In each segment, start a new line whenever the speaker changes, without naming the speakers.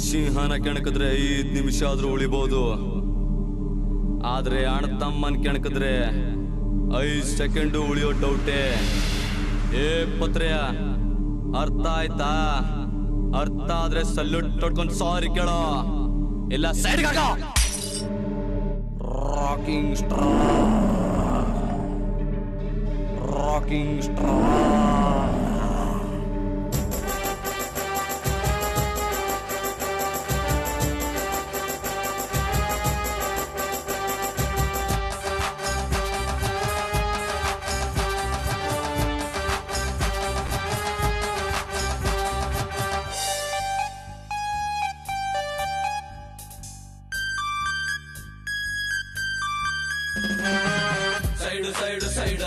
ಸಿಂಹನ ಕೆಣಕಿದ್ರೆ ಐದ್ ನಿಮಿಷ ಆದ್ರೂ ಉಳಿಬಹುದು ಆದ್ರೆ ಅಣ್ಣ ತಮ್ಮನ್ ಕೆಣಕಿದ್ರೆ ಐದ್ ಸೆಕೆಂಡು ಉಳಿಯೋ ಡೌಟೆ ಏ. ಪತ್ರೆಯ, ಅರ್ಥ ಆಯ್ತಾ? ಅರ್ಥ ಆದ್ರೆ ಸಲ್ಯೂಟ್ ತೊಡ್ಕೊಂಡ್ ಸಾರಿ ಕೇಳೋ. ಇಲ್ಲ side rocking star rocking star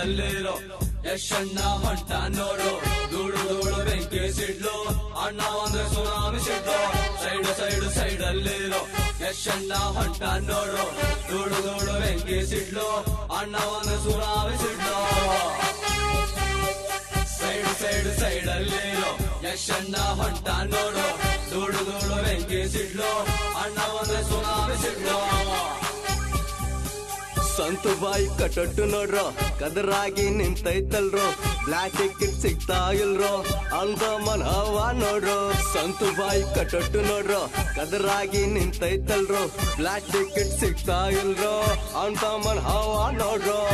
ಅಲ್ಲಿರೋ ಯಶಣ್ಣ ಹೊಂಟ ನೋಡು ಧೂಳು ಧೂಳು ಬೆಂಕಿ ಸಿಡ್ಲು, ಅಣ್ಣ ಅಂದ್ರೆ ಸುನಾಮಿ ಸಿಡ್ಲು. ಸೈಡ್ ಸೈಡ್ ಸೈಡ್ ಅಲ್ಲಿರೋ, ಯಶಣ್ಣ ಹೊಂಟ ನೋಡು ಧೂಳು ಧೂಳು ಬೆಂಕಿ ಸಿಡ್ಲು, ಅಣ್ಣ ಅಂದ್ರೆ ಸುನಾಮಿ ಸಿಡ್ಲು. ಸೈಡ್ ಸೈಡ್ ಸೈಡ್ ಅಲ್ಲಿರೋ, ಯಶಣ್ಣ ಹೊಂಟ ನೋಡು ಧೂಳು ಧೂಳು ಬೆಂಕಿ ಸಿಡ್ಲು, ಅಣ್ಣ ಅಂದ್ರೆ ಸುನಾಮಿ ಸಿಡ್ಲು.
ಸಂತು ಬಾಯಿ ಕಟ್ಟೊಟ್ಟು ನೋಡ್ರೋ ಕದರಾಗಿ ನಿಂತೈತಲ್ರೋ. ಬ್ಲಾಕ್ ಟಿಕೆಟ್ ಸಿಗ್ತಾ ಇಲ್ರೋ. ಅಂತ ಮನವ ನೋಡ್ರೋ. ಸಂತು ಬಾಯಿ ಕಟ್ಟೊಟ್ಟು ನೋಡ್ರೋ ಕದರಾಗಿ ನಿಂತೈತಲ್ರೋ. ಬ್ಲಾಕ್ ಟಿಕೆಟ್ ಸಿಗ್ತಾ ಇಲ್ರೋ. ಅಂತ ಮನವ ನೋಡ್ರೋ.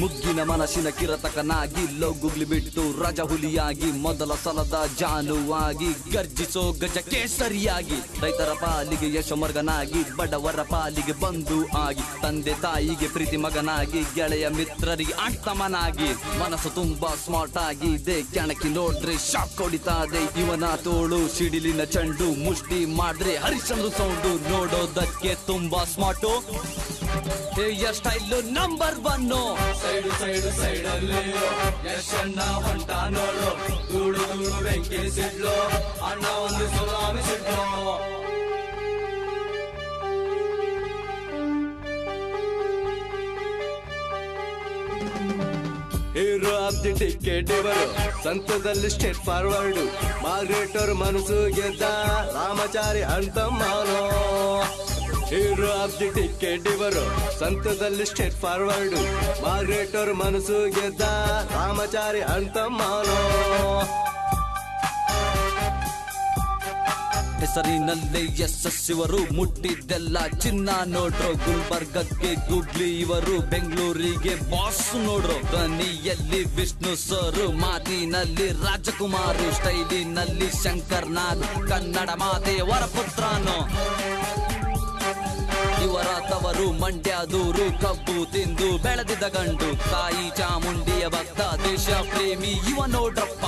ಮುಗ್ಗಿನ ಮನಸ್ಸಿನ ಕಿರತಕನಾಗಿ ಲೋಗುಗ್ಲಿ ಬಿಟ್ಟು ರಜ ಹುಲಿಯಾಗಿ ಮೊದಲ ಸಲದ ಜಾನುವಾಗಿ ಗರ್ಜಿಸೋ ಗಜ ಸರಿಯಾಗಿ ರೈತರ ಪಾಲಿಗೆ ಯಶಮರ್ಗನಾಗಿ ಬಡವರ ಪಾಲಿಗೆ ಬಂಧು ಆಗಿ ತಂದೆ ತಾಯಿಗೆ ಪ್ರೀತಿ ಮಗನಾಗಿ ಗೆಳೆಯ ಮಿತ್ರರಿಗೆ ಅಂಟಮನಾಗಿ ಮನಸ್ಸು ತುಂಬಾ ಸ್ಮಾರ್ಟ್ ಆಗಿದೆ ಕೆಣಕಿ ನೋಡ್ರಿ ಶಾಕ್ ಹೊಡಿತಾದೆ. ಇವನ ತೋಳು ಸಿಡಿಲಿನ ಚಂಡು ಮುಷ್ಟಿ ಮಾಡಿದ್ರೆ ಹರಿಶ್ಚಂದ್ರ ಸೌಂಡು ನೋಡೋದಕ್ಕೆ ತುಂಬಾ smart style number one
side side side ಅಲ್ಲಿ ಯಶಣ್ಣ ಹೊಂಟ ನೋಡು ಧೂಳು ಧೂಳು ಬೆಂಕಿ ಸಿಡ್ಲು ಅಣ್ಣ ಒಂದು ಸುನಾಮಿ ಸಿಡ್ಲು
ಹೀರೋ ಆಫ್ ದಿ ಟಿಕೆಟ್ ಇವರು ಸಂತದಲ್ಲಿ ಸ್ಟೇಟ್ ಫಾರ್ವರ್ಡ್ ಮಾರ್ಗ್ರೇಟರ್ ಮನಸ್ಸು ಗೆದ್ದ ರಾಮಚಾರಿ ಅಂತ ಮಾನೋ ಹೀರೋ ಆಫ್ ಟಿಕೆಟ್ ಇವರು ಸಂತದಲ್ಲಿ ಸ್ಟೇಟ್ ಫಾರ್ವರ್ಡ್ ಮಾರ್ಗ್ರೇಟರ್ ಮನಸ್ಸು ಗೆದ್ದ ರಾಮಚಾರಿ ಅಂತ ಮಾನೋ
ಹೆಸರಿನಲ್ಲೇ ಯಶಸ್ಸಿವರು ಮುಟ್ಟಿದ್ದೆಲ್ಲ ಚಿನ್ನ ನೋಡ್ರು, ಗುಲ್ಬರ್ಗಕ್ಕೆ ಗುಡ್ಲಿ ಇವರು, ಬೆಂಗಳೂರಿಗೆ ಬಾಸ್ ನೋಡ್ರು. ಧ್ವನಿಯಲ್ಲಿ ವಿಷ್ಣು ಸರ್ ಮಾತಿನಲ್ಲಿ ರಾಜಕುಮಾರ್ ಸ್ಟೈಲಿನಲ್ಲಿ ಶಂಕರ್ ನಾಗ್ ಕನ್ನಡ ಮಾತೆ ಪುತ್ರನು ಇವರ ತವರು ಮಂಡ್ಯದೂರು ಕಬ್ಬು ತಿಂದು, ಬೆಳೆದಿದ್ದ ಗಂಡು, ತಾಯಿ ಚಾಮುಂಡಿಯ ಭಕ್ತ, ದೇಶ ಪ್ರೇಮಿ ಇವ ನೋಡ್ರಪ್ಪ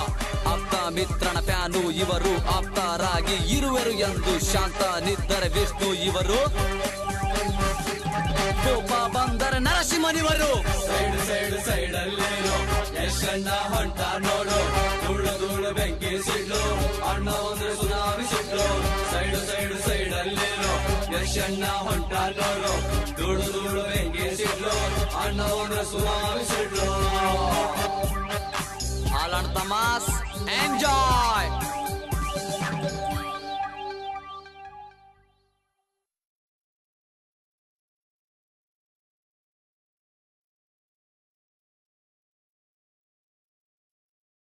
ಆಪ್ತ ಮಿತ್ರನ ಪ್ಯಾನು, ಇವರು ಆಪ್ತರಾಗಿ ಇರುವರು ಎಂದು ಶಾಂತ ನಿದ್ದರೆ ವಿಷ್ಣು ಇವರು. ಕೋಪ ಬಂದರೆ ನರಸಿಂಹನಿವರು.
ಸೈಡ್ ಸೈಡ್ ಸೈಡ್ ಅಲ್ಲಿ ಯಶಣ್ಣ ಹೊಂಟ ನೋಡು. ಧೂಳು ಧೂಳು ಬೆಂಕಿ ಸಿಡ್ಲು. ಅಣ್ಣ ಒಂದು ಸುನಾಮಿ ಸಿಡ್ಲು. ಸೈಡ್ ಸೈಡ್ ಸೈಡ್ ಅಲ್ಲಿ ಯಶಣ್ಣ ಹೊಂಟ ನೋಡು. ಧೂಳು ಧೂಳು ಬೆಂಕಿ ಸಿಡ್ಲು. ಅಣ್ಣ ಒಂದು ಸುನಾಮಿ ಸಿಡ್ಲು.
ಆಲಣ್ಣ ತಮಾಸ್ ಎಂಜಾಯ್